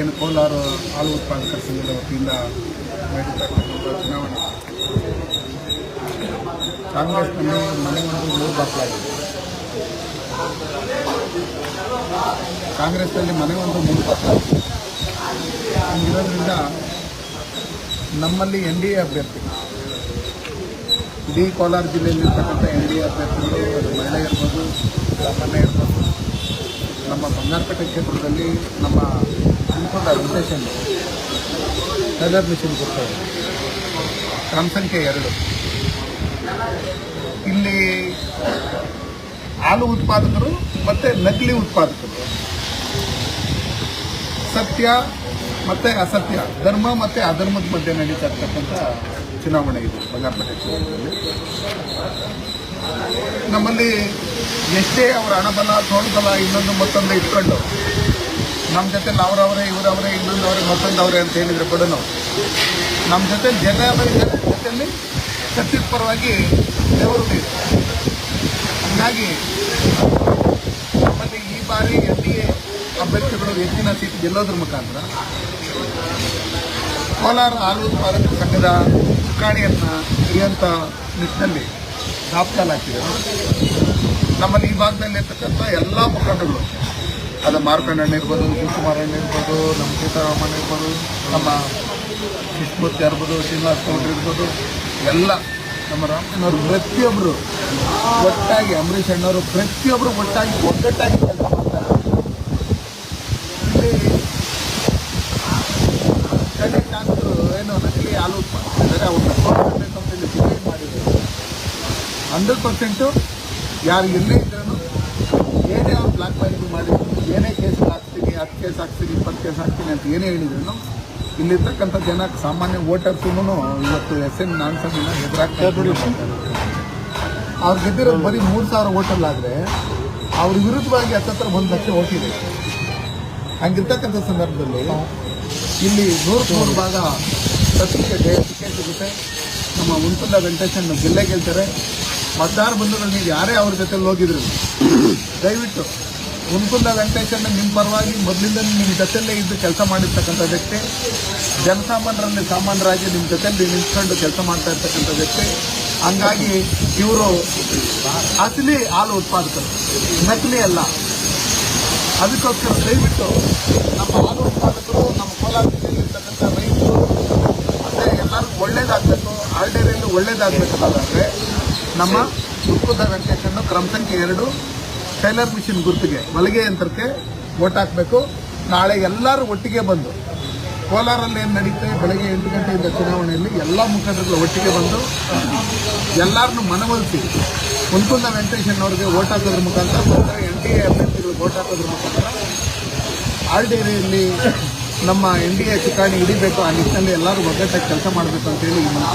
ಏನು ಕೋಲಾರ ಹಾಲು ಉತ್ಪಾದಕರ ಸಂಘದ ವತಿಯಿಂದ ಚುನಾವಣೆ. ಕಾಂಗ್ರೆಸ್ನಲ್ಲಿ ಮನೆ ಒಂದು ಮೂರು ದಾಖಲಾಗಿದೆ ಕಾಂಗ್ರೆಸ್ನಲ್ಲಿ ಮನೆ ಒಂದು ಮೂರು ಬಾಕ್ಲಾಗಿದೆ ಹೀಗಿರೋದ್ರಿಂದ ನಮ್ಮಲ್ಲಿ ಎನ್ ಡಿ ಎ ಅಭ್ಯರ್ಥಿ. ಇಡೀ ಕೋಲಾರ ಜಿಲ್ಲೆಯಲ್ಲಿರ್ತಕ್ಕಂಥ ಎನ್ ಡಿ ಎ ಅಭ್ಯರ್ಥಿಗಳು, ಅದು ಮಹಿಳೆ ಇರ್ಬೋದು ಸಾಮಾನ್ಯ ಇರ್ಬೋದು, ನಮ್ಮ ಬಂಗಾರಪೇಟೆ ಕ್ಷೇತ್ರದಲ್ಲಿ ನಮ್ಮ ಟೈಲರ್ ಮಿಷಿನ್ ಕೊಡ್ತಾರೆ. ಕ್ರಮ ಸಂಖ್ಯೆ ಎರಡು. ಇಲ್ಲಿ ಹಾಲು ಉತ್ಪಾದಕರು ಮತ್ತು ನಕಲಿ ಉತ್ಪಾದಕರು. ಸತ್ಯ ಮತ್ತು ಅಸತ್ಯ ಧರ್ಮ ಮತ್ತು ಅಧರ್ಮದ ಮಧ್ಯೆ ನಡೀತಾ ಇರ್ತಕ್ಕಂಥ ಚುನಾವಣೆ ಇದು ಬಂಗಾರಪೇಟೆ ಕ್ಷೇತ್ರದಲ್ಲಿ ನಮ್ಮಲ್ಲಿ ಎಷ್ಟೇ ಅವರ ಹಣಬಲ ತೋಳ್ಬಲ ಇನ್ನೊಂದು ಮತ್ತೊಂದು ಇಟ್ಕೊಂಡು ನಮ್ಮ ಜೊತೆ ಅವರವರೇ ಇವರವರೇ, ಇನ್ನೊಂದವ್ರೆ, ಮತ್ತೊಂದವ್ರೆ ಅಂತ ಹೇಳಿದರೆ ಕೂಡ ನಮ್ಮ ಜೊತೆ ಜನ ಜೊತೆಯಲ್ಲಿ ಸತ್ಯದ ಪರವಾಗಿ ದೇವರು ಹೀಗಾಗಿ ನಮ್ಮಲ್ಲಿ ಈ ಬಾರಿ ಎನ್ ಡಿ ಎ ಅಭ್ಯರ್ಥಿಗಳು ಹೆಚ್ಚಿನ ಸೀಟ್ ಗೆಲ್ಲೋದ್ರ ಮುಖಾಂತರ ಕೋಲಾರ ಹಾಲು ಉತ್ಪಾದಕ ಸಂಘದ ಚುಕ್ಕಾಣಿಯನ್ನು ಹಿಡಿಯುವಂಥ ನಿಟ್ಟಿನಲ್ಲಿ ದಾಪಕಾಲಾಗ್ತಿದೆ ನಮ್ಮಲ್ಲಿ ಈ ಭಾಗದಲ್ಲಿ ಇರ್ತಕ್ಕಂಥ ಎಲ್ಲ ಮುಖಂಡಗಳು ಅದು ಮಾರ್ಕಂಡಣ್ಣ ಇರ್ಬೋದು ಶಿವಕುಮಾರ್ ಹಣ್ಣು ಇರ್ಬೋದು, ನಮ್ಮ ಸೀತಾರಾಮಣ್ಣ ಇರ್ಬೋದು, ನಮ್ಮ ಕೃಷ್ಣಮೂರ್ತಿ ಇರ್ಬೋದು ಶ್ರೀನಿವಾಸ ಗೌಡ್ರು ಇರ್ಬೋದು, ಎಲ್ಲ ನಮ್ಮ ರಾಮಣ್ಣವರು ಪ್ರತಿಯೊಬ್ಬರು ಒಟ್ಟಾಗಿ, ಅಂಬರೀಷ್ ಅಣ್ಣವರು ಪ್ರತಿಯೊಬ್ಬರು ಒಟ್ಟಾಗಿ, ಒಗ್ಗಟ್ಟಾಗಿ ಏನು ಹಂಡ್ರೆಡ್ ಪರ್ಸೆಂಟು ಯಾರು ಎಲ್ಲೇ ಇದ್ರೂ ಏನೇ ಅವ್ರು ಬ್ಲಾಕ್ ಮೇಲಿಂಗ್ ಮಾಡಿ, ಏನೇ ಕೇಸ್ ಹಾಕ್ತೀನಿ, ಹತ್ತು ಕೇಸ್ ಹಾಕ್ತೀನಿ, ಇಪ್ಪತ್ತು ಕೇಸ್ ಹಾಕ್ತೀನಿ ಅಂತ ಏನೇ ಹೇಳಿದ್ರು ಇಲ್ಲಿರ್ತಕ್ಕಂಥ ಜನ ಸಾಮಾನ್ಯ ವೋಟರ್ಸೂ ಇವತ್ತು ಎಸ್ ಎನ್ ನಾನ್ಸನ್ನ ಎದುರಾಗ್ತಾರೆ ಅವ್ರು ಗೆದ್ದಿರೋದು ಬರೀ ಮೂರು ಸಾವಿರ ಓಟಲ್ಲಾದರೆ ಅವ್ರ ವಿರುದ್ಧವಾಗಿ ಹತ್ತತ್ರ ಒಂದು ಲಕ್ಷ ಓಟಿದೆ. ಹಂಗಿರ್ತಕ್ಕಂಥ ಸಂದರ್ಭದಲ್ಲಿ ಇಲ್ಲಿ ನೂರು ನೂರು ಭಾಗ ಸತ್ಯಕ್ಕೆ ಜಯ ಸಿಗುತ್ತೆ. ನಮ್ಮ ಉಂಟುಲ್ಲ ವೆಂಕಟೇಶನ್ ಗೆಲ್ಲೇ ಗೆಲ್ತಾರೆ. ಮತದಾರ ಬಂಧುಗಳು ನೀವು ಯಾರೇ ಅವ್ರ ಜೊತೆಲಿ ಹೋಗಿದ್ರು, ದಯವಿಟ್ಟು ಉನ್ಕುಂದ ವೆಂಕಟೇಶನ್ ನಿಮ್ಮ ಪರವಾಗಿ ಮೊದಲಿಂದ ನಿಮ್ಮ ಜೊತೆಯಲ್ಲೇ ಇದ್ದು ಕೆಲಸ ಮಾಡಿರ್ತಕ್ಕಂಥ ವ್ಯಕ್ತಿ, ಜನಸಾಮಾನ್ಯರಲ್ಲಿ ಸಾಮಾನ್ಯರಾಗಿ ನಿಮ್ಮ ಜೊತೆಯಲ್ಲಿ ನಿಂತ್ಕೊಂಡು ಕೆಲಸ ಮಾಡ್ತಾ ಇರ್ತಕ್ಕಂಥ ವ್ಯಕ್ತಿ. ಹಂಗಾಗಿ ಇವರು ಅಸಲಿ ಹಾಲು ಉತ್ಪಾದಕರು ನಕಲಿ ಅಲ್ಲ. ಅದಕ್ಕೋಸ್ಕರ ದಯವಿಟ್ಟು ನಮ್ಮ ಹಾಲು ಉತ್ಪಾದಕರು, ನಮ್ಮ ಕೋಲಾರ ಜಿಲ್ಲೆಯಲ್ಲಿರ್ತಕ್ಕಂಥ ರೈತರು, ಮತ್ತು ಎಲ್ಲರಿಗೂ ಒಳ್ಳೇದಾಗಬೇಕು ಆರ್ಡೇರಿಯಲ್ಲಿ ಒಳ್ಳೇದಾಗಬೇಕು ಅನ್ನೋದಾದರೆ ನಮ್ಮ ಉತ್ಕುದ ವೆಂಕಟೇಶನ್ನು ಕ್ರಮ ಸಂಖ್ಯೆ ಎರಡು, ಟೈಲರ್ ಮಿಷಿನ್ ಗುರುತಿಗೆ ಮಲಿಗೆ ಯಂತ್ರಕ್ಕೆ ಓಟ್ ಹಾಕಬೇಕು. ನಾಳೆ ಎಲ್ಲರೂ ಒಟ್ಟಿಗೆ ಬಂದು, ಕೋಲಾರಲ್ಲಿ ಏನು ನಡೀತೆ, ಬೆಳಗ್ಗೆ ಎಂಟು ಗಂಟೆಯಿಂದ ಚುನಾವಣೆಯಲ್ಲಿ ಎಲ್ಲ ಮುಖಂಡರುಗಳು ಒಟ್ಟಿಗೆ ಬಂದು, ಎಲ್ಲರನ್ನು ಮನವೊಲಿಸಿ ಕುಂಕುಂದ ವೆಂಕಟೇಶನ್ ಅವರಿಗೆ ಓಟ್ ಹಾಕೋದ್ರ ಮುಖಾಂತರ ಎನ್ ಡಿ ಎ, ಅಭ್ಯರ್ಥಿಗಳಿಗೆ ಓಟ್ ಹಾಕೋದ್ರ ಮುಖಾಂತರ ಆಲ್ಡೇರಿಯಲ್ಲಿ ನಮ್ಮ ಎನ್ ಡಿ ಎ ಚುಕ್ಕಾಣಿ ಹಿಡಿಬೇಕು, ಆ ನಿಟ್ಟಿನಲ್ಲಿ ಎಲ್ಲರೂ ಒಗ್ಗಟ್ಟಾಗಿ ಕೆಲಸ ಮಾಡಬೇಕು ಅಂತೇಳಿ ಈ ಮೂಲಕ